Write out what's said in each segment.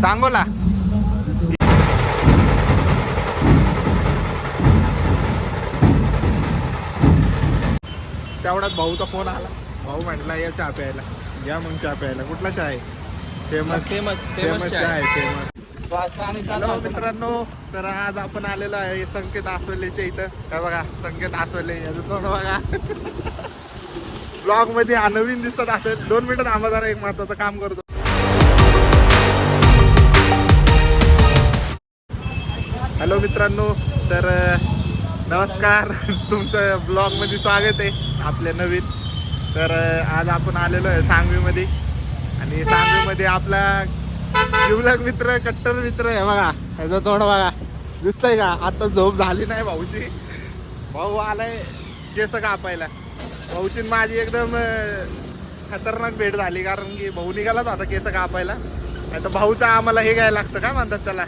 सांगोला. तेवढ्यात भाऊचा फोन आला. भाऊ म्हटला या चहा प्यायला. या मग चहा प्यायला. कुठला चहा आहे? फेमस. फेमस फेमस चहा आहे. फेमस. हॅलो मित्रांनो तर आज आपण आलेलो आहे संकेत आसवलेच्या इथं. काय बघा संकेत आसवले याचं तोंड बघा. ब्लॉगमध्ये हा नवीन दिसत असेल. दोन मिनिटं थांबा जरा एक महत्वाचं काम करतो. हॅलो मित्रांनो तर नमस्कार. तुमचं ब्लॉगमध्ये स्वागत आहे आपल्या नवीन. तर आज आपण आलेलो आहे सांगवीमध्ये. आणि सांगवीमध्ये आपला जिवलग मित्र कट्टर मित्र आहे बघा. ह्याचं तोंड बघा. दिसतंय का? आता झोप झाली नाही भाऊची भाऊ आलाय केस कापायला. भाऊची माझी एकदम खतरनाक भेट झाली. कारण की भाऊ निघालाच आता केस कापायला. नाही तर भाऊचा आम्हाला हे घ्यायला लागतं काय म्हणतात त्याला.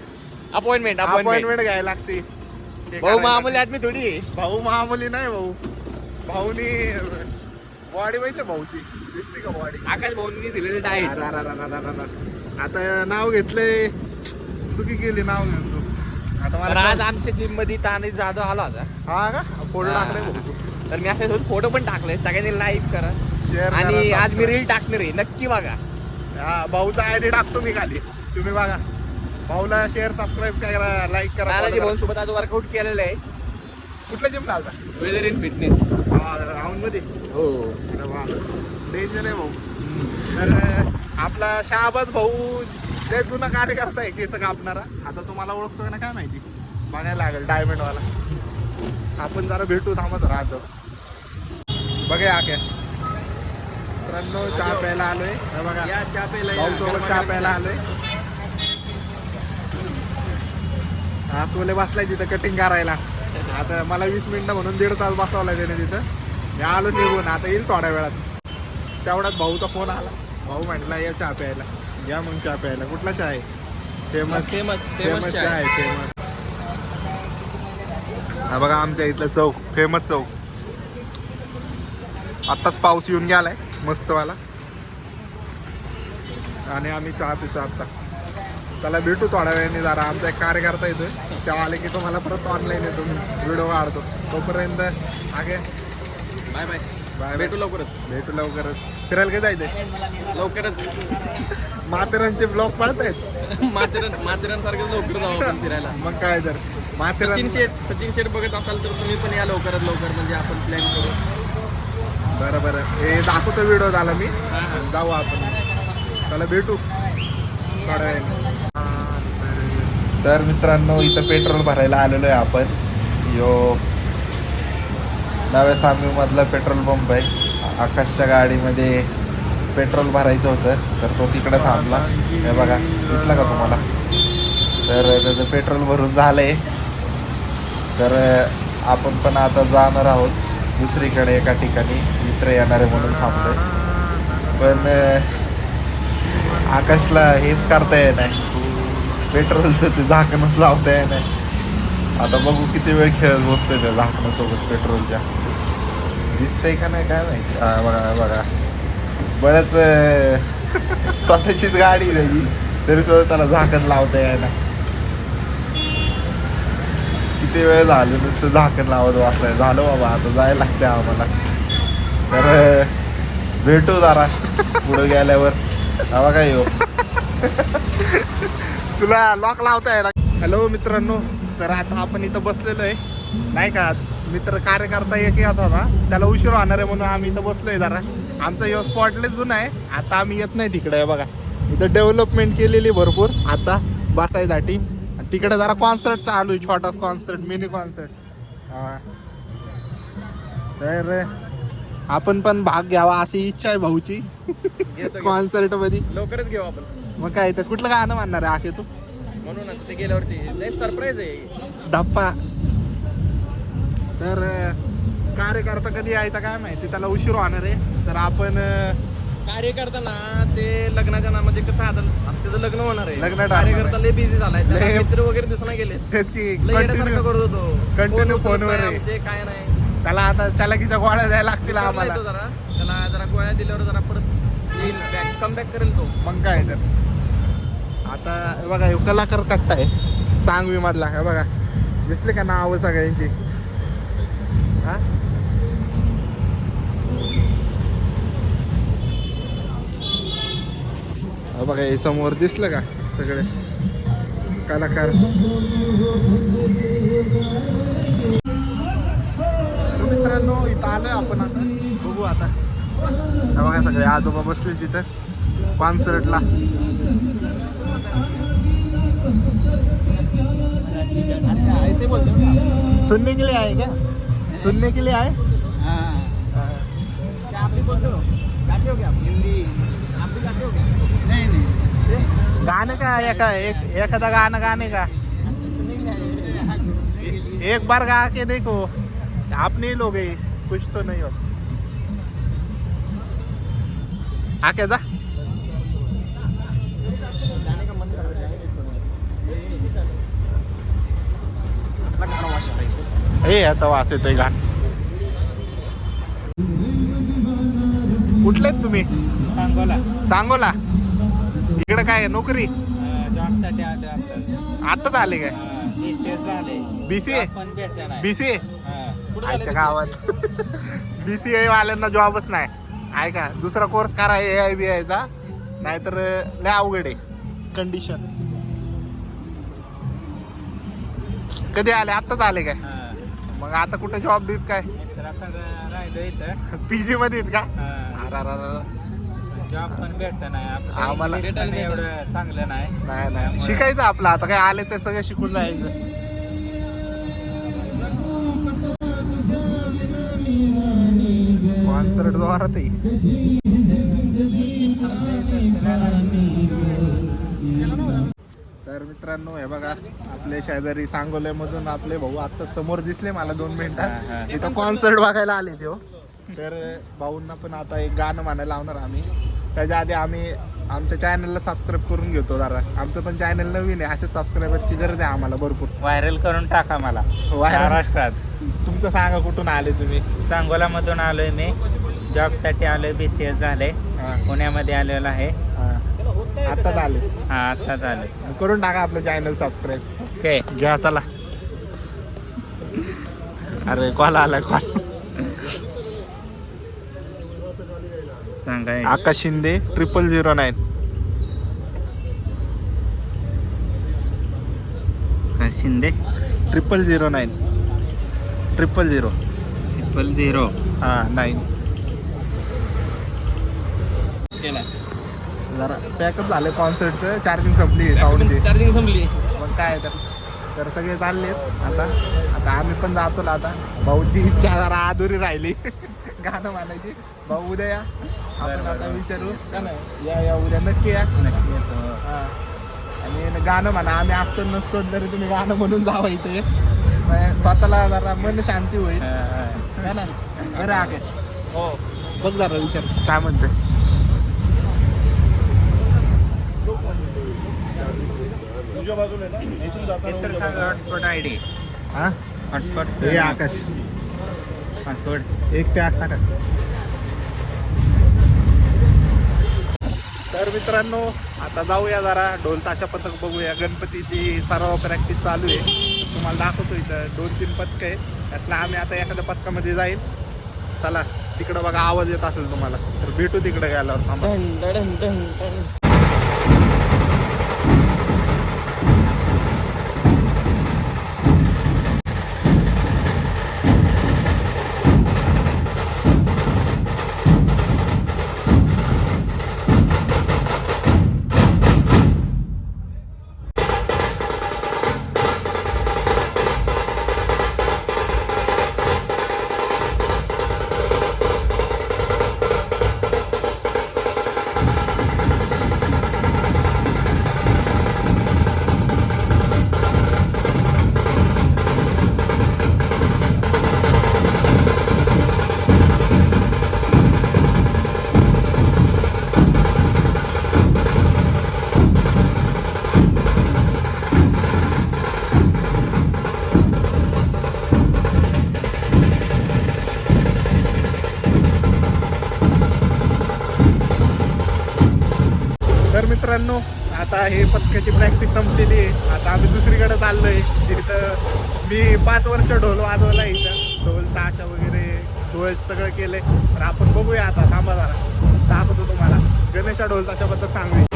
अपॉइंटमेंट अपॉइंटमेंट अपॉइंटमेंट घ्यायला लागते. ते भाऊ करायला. मामूली आदमी थोडी. आहे. भाऊ महामुली नाही भाऊ. भाऊनी बॉडी माहिती भाऊची? दिसते का बॉडी आकाश भाऊंनी दिलेले डाएट आता नाव घेतलंय. चुकी केली नाव घेऊन. तू आता तर मला आज आमच्या जिममध्ये तानिश जाधव आला होता. हा का? फोटो हा. टाकले भाऊ. तर मी असे फोटो पण टाकले सगळ्यांनी लाईक करा. Share आणि आज मी. रील टाकणार आहे. नक्की बघा. हा भाऊचा आयडी टाकतो मी खाली. तुम्ही बघा. भाऊला शेअर सबस्क्राईब करा लाईक करा तानाजी करा. सोबत आज वर्कआउट केलेलं आहे. कुठल्या जिम लावता वेदर इन फिटनेस राऊंडमध्ये? हो. डेंजर आहे भाऊ. तर आपला शहाबाज भाऊ जे जुना कार्यकर्ता आहे केस कापणारा. आता तुम्हाला ओळखतो ना काय माहिती? बघायला लागेल डायमंड वाला. आपण जरा भेटू थांबत राहतो बघा आक्या मित्रांनो चहा प्यायला आलोय. बघा. या चहा प्यायला. भाऊ चहा प्यायला आलोय. हा सोले बसलाय तिथं कटिंग करायला. आता मला वीस मिनिटं म्हणून दीड तास बसवलाय त्याने तिथं. मी आलो निघून आता येईल थोड्या वेळात. तेवढ्यात भाऊचा फोन आला. भाऊ म्हटला या चहा प्यायला. या मग चहा प्यायला. कुठला चहा आहे? फेमस. फेमस फेमस फेमस चहा आहे. फेमस. हा बघा आमच्या इथलं चौक फेमस चौक. आत्ताच पाऊस येऊन गेलाय मस्तवाला आणि आम्ही चहा पितो आत्ता त्याला भेटू थोड्या वेळाने जरा. आमचा एक कार्यकर्ता येतो तेव्हा आले की तुम्हाला परत ऑनलाईन येतो. व्हिडिओ काढतो. तोपर्यंत आगे. बाय बाय बाय भेटू लवकरच. भेटू लवकरच. फिरायला काय जायचंय? लवकरच. माथेरानचे ब्लॉग पळतायत माथेरन माथेरानसारखं लवकर जाऊ आपण फिरायला. मग काय तर. माथेरान सचिन शेठ सचिन शेठ बघत असाल तर तुम्ही पण या लवकरात लवकर. म्हणजे आपण प्लॅन करू. बरं बरं. हे दाखवतो व्हिडिओ झाला मी. जाऊ आपण. त्याला भेटू. थोड्या वेळाने तर मित्रांनो इथं पेट्रोल भरायला आलेलो आहे आपण. यो नव्या सांगवी मधलं पेट्रोल पंप आहे. आकाशच्या गाडीमध्ये पेट्रोल भरायचं होतं तर तो तिकडे थांबला. हे बघा दिसला का तुम्हाला? तर त्याचं पेट्रोल भरून झालं आहे तर आपण पण आता जाणार आहोत दुसरीकडे एका ठिकाणी. मित्र येणारे म्हणून थांबलो पण आकाशला हेच करता येत नाही. पेट्रोलचं ते झाकणच लावता येत नाही आता बघू किती वेळ खेळत बसतोय त्या झाकणासोबत पेट्रोलच्या. दिसतंय का नाही काय माहिती? बघा बघा. बरंच स्वतःचीच गाडी त्याची तरी सुद्धा त्याला झाकण लावता यायला किती वेळ झालं नुसतं झाकण लावत बसलाय. झालं बाबा आता जायला लागते आम्हाला. तर भेटू जरा पुढे गेल्यावर. हवा काय हो? तुला लॉक लावता येणार. हॅलो मित्रांनो तर आता आपण इथं बसलेलो आहे. नाही का मित्र कार्यकर्ता एक येत होता त्याला उशीर होणार आहे म्हणून आम्ही इथं बसलोय जरा. आमचा यो स्पॉटलेच जुना आहे आता आम्ही येत नाही तिकडे बघा. इथं डेव्हलपमेंट केलेली भरपूर आता बसायसाठी तिकडे जरा कॉन्सर्ट चालू आहे छोटा कॉन्सर्ट मिनी कॉन्सर्ट तर आपण पण भाग घ्यावा अशी इच्छा आहे भाऊची. कॉन्सर्टमध्ये. लवकरच घेऊ आपण. मग काय तर कुठलं गाणं म्हणणार आहे आखे तू? म्हणून आता ते गेल्यावरती सरप्राईज आहे. धप्पा. तर अं, कार्यकर्ता कधी यायचा काय माहिती त्याला उशीर होणार आहे. तर आपण अं, कार्यकर्ता ना ते लग्नाच्या ना म्हणजे कसं आता आता त्याचं लग्न होणार आहे. लग्न आहे. कार्यकर्ता लय बिझी झालाय. त्याला लय- मित्र वगैरे दिसना गेले तेच की लय येण्यासारखं कंटिन्यू करत होतो. continue फोन उचलत नाही आहे. आमचे काय नाही. त्याला आता चलाकीच्या गोळ्या द्यायला लागतील विसरला आम्हाला. जरा. त्याला जरा गोळ्या दिल्यावर जरा परत येईल. बॅक कमबॅक करेल तो. मग काय तर. आता बघा हे कलाकार कट्टा आहे. सांगवी मधला हे बघा. दिसले का नाव सगळ्यांची? हा? बघा हे समोर दिसलं का सगळे? कलाकार. मित्रांनो इथं आलोय आपण आता. बघू आता. बघा सगळे आजोबा बसले तिथं. कॉन्सर्टला. सुनने के लिए आए क्या? सुनने के लिए आए? क्या आप भी बोलते हो हिंदी आप भी गाते हो क्या नहीं नहीं गाने का एका का। एक बार गा के देखो। आप नहीं लोगे, कुछ तो नहीं हो। आके जा। हे याचा वास येतोय गाण कुठले तुम्ही? सांगोला. सांगोला. इकडे काय आहे, नोकरी जॉबसाठी आले आता. आताच आले काय? बीसीएस झाले. पण नाही बीसीए आजच्या गावात बीसीए वाल्यांना जॉबच नाही. आहे का? दुसरा कोर्स करा ए आय बी आयचा नाहीतर लय अवघड आहे. कंडिशन कधी आले? आत्ताच आले काय? मग आता कुठे जॉब देत काय? राहिलो इथं. पीजी मध्ये आहेत का. जॉब पण भेटत नाही. आम्हाला- आपलं एवढं चांगलं नाही. नाही नाही. शिकायचं आपलं. आता काय आले ते सगळं शिकून जायचं. कॉन्सर्ट तर मित्रांनो हे बघा आपले शेजारी सांगोल्यामधून आपले भाऊ आता समोर दिसले मला दोन मिनिटात इथं कॉन्सर्ट बघायला आले ते हो. तर भाऊंना पण आता एक गाणं म्हणायला लावणार आम्ही. त्याच्या आधी आम्ही आमच्या चॅनलला सबस्क्राईब करून घेतो जरा. आमचं पण चॅनल नवीन आहे अशा सबस्क्रायबरची गरज आहे आम्हाला भरपूर. व्हायरल करून टाका मला. Viral? महाराष्ट्रात. तुमचं सांगा कुठून आले तुम्ही? सांगोलामधून आलोय मी. जॉबसाठी आलोय बी सी एस झाले हा, पुण्यामध्ये आलेलो आहे. आताच आले हा आत्ताच आलोय करून टाका आपलं चॅनल सबस्क्राईब ओके. घ्या चला. अरे कॉल आलाय कॉल सांगा Akash Shinde triple zero nine का Shinde? Triple zero nine triple zero triple zero हा नाईन केला. जरा पॅकअप झालं कॉन्सर्टचं चार्जिंग संपली साऊंडची चार्जिंग संपली. मग काय तर तर सगळे चाललेत आता आता आम्ही पण जातो आता. भाऊची इच्छा जरा अधुरी राहिली. गाणं म्हणायची. भाऊ उद्या या. आपण आता विचारू. का नाही? या या उद्या नक्की या. नक्की हा. आणि गाणं म्हणा आम्ही असतो नसतो तरी तुम्ही गाणं म्हणून जावं इथे. म्हणजे स्वतःला जरा मन शांती होईल. ना? बरं आगे हो. बघ जरा विचार. काय म्हणते इतर सांगा हॉटस्पॉट आय डी हा हॉटस्पॉट हे? आकाश. पासवर्ड एक ते आठ टाका तर मित्रांनो आता जाऊया जरा. ढोल ताशा पथक बघूया. गणपतीची सराव प्रॅक्टिस चालू आहे. तुम्हाला दाखवतो इथं दोन तीन पथक आहे त्यातलं आम्ही आता एखाद्या पथकामध्ये जाईल चला तिकडं बघा आवाज येत असेल तुम्हाला. तर भेटू तिकडे गेल्यावर. थांबा. मित्रांनो आता हे पथकाची प्रॅक्टिस संपलेली आहे. आता आम्ही दुसरीकडे आहे तिथं मी पाच वर्ष ढोल वाजवला इथं. ढोल ताशा वगैरे ढोल सगळं केलंय. तर आपण बघूया आता थांबा जरा. दाखवतो तुम्हाला. गणेशा ढोल ताशाबद्दल सांगू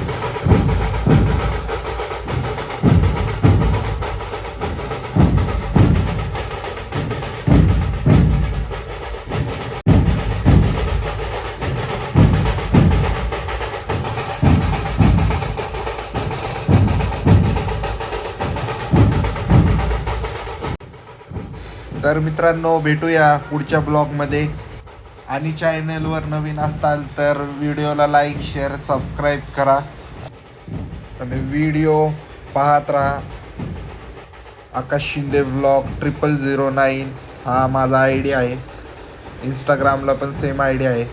तर मित्रांनो भेटूया पुढच्या ब्लॉगमध्ये. आणि चॅनलवर नवीन असताल तर व्हिडिओला लाईक शेअर सबस्क्राईब करा. आणि व्हिडिओ पाहत राहा. Akash Shinde blog triple zero nine हा माझा आय डी आहे इंस्टाग्रामला पण सेम आय डी आहे.